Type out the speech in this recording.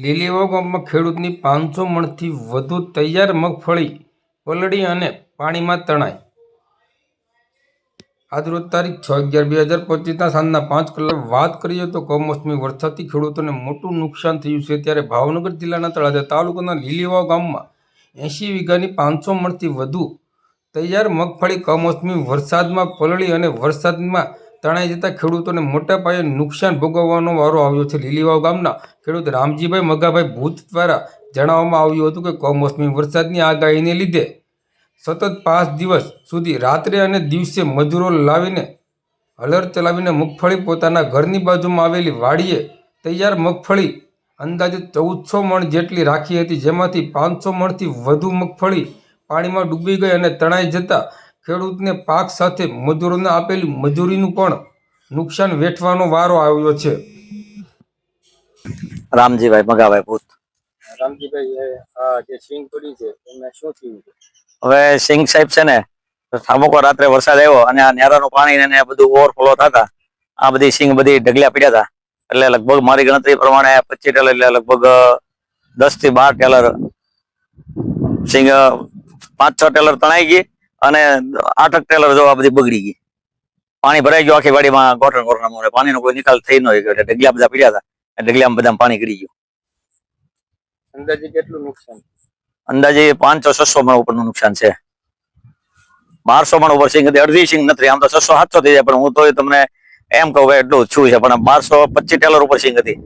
લીલીવા ગામમાં ખેડૂતની પાંચસો મણથી વધુ તૈયાર મગફળી પલળી અને પાણીમાં તણાઈ આજરોજ તારીખ છ અગિયાર બે હજાર પચીસના સાંજના પાંચ કલાક વાત કરીએ તો કમોસમી વરસાદથી ખેડૂતોને મોટું નુકસાન થયું છે ત્યારે ભાવનગર જિલ્લાના તળાજા તાલુકાના લીલીવાવ ગામમાં એંશી વીઘાની પાંચસો મણથી વધુ તૈયાર મગફળી કમોસમી વરસાદમાં પલળી અને વરસાદમાં તણાઈ જતા ખેડૂતોને મોટા પાયે નુકસાન ભોગવવાનો વારો આવ્યો છે. લીલીવાવ ગામના ખેડૂત રામજીભાઈ મગાભાઈ ભૂત દ્વારા જણાવવામાં આવ્યું હતું કે કમોસમી વરસાદની આગાહીને લીધે સતત પાંચ દિવસ સુધી રાત્રે અને દિવસે મજૂરો લાવીને હલર ચલાવીને મગફળી પોતાના ઘરની બાજુમાં આવેલી વાડીએ તૈયાર મગફળી અંદાજે ચૌદસો મણ જેટલી રાખી હતી, જેમાંથી પાંચસો મણથી વધુ મગફળી પાણીમાં ડૂબી ગઈ અને તણાઈ જતા ખેડૂતને પાક સાથે મજૂરોને આપેલી મજૂરીનું પણ નુકસાન વેઠવાનો વારો આવ્યો છે. રામજીભાઈ મગાભાઈ ભૂત. રામજીભાઈ આ જે પડી છે એમાં શું થયું છે? હવે સિંગ સાહેબ છે ને અમુક રાત્રે વરસાદ આવ્યો અને આ નેરાનું પાણી ને ને બધું ઓવરફ્લો થતા આ બધી સિંગ બધી ઢગલ્યા પડ્યા હતા. એટલે લગભગ મારી ગણતરી પ્રમાણે પચીસ ટેલર એટલે લગભગ દસથી બાર ટેલર સિંગ પાંચ છ ટેલર તણાઈ ગઈ. અને આઠક ટેલર જો આ બધી બગડી ગઈ. પાણી ભરાઈ ગયું આખી વાડીમાં ગોઠણ ગોઠણ મોરે પાણીનો કોઈ નિકાલ થઈ ન ગયો એટલે ઢગલિયા બધા પડ્યા હતા. ઢગલિયામાં બધા પાણી ગળી ગયું. અંદાજે કેટલું નુકસાન? અંદાજે પાંચસો છસો મણ ઉપરનું નુકસાન છે. બારસો મણ ઉપર સિંગ હતી. અડધી સિંગ નથી. આમ તો છસો સાતસો થઈ જાય. પણ હું તો તમને એમ કહું એટલું એટલું છું છે. પણ બારસો પચીસ ટેલર ઉપર સિંગ હતી.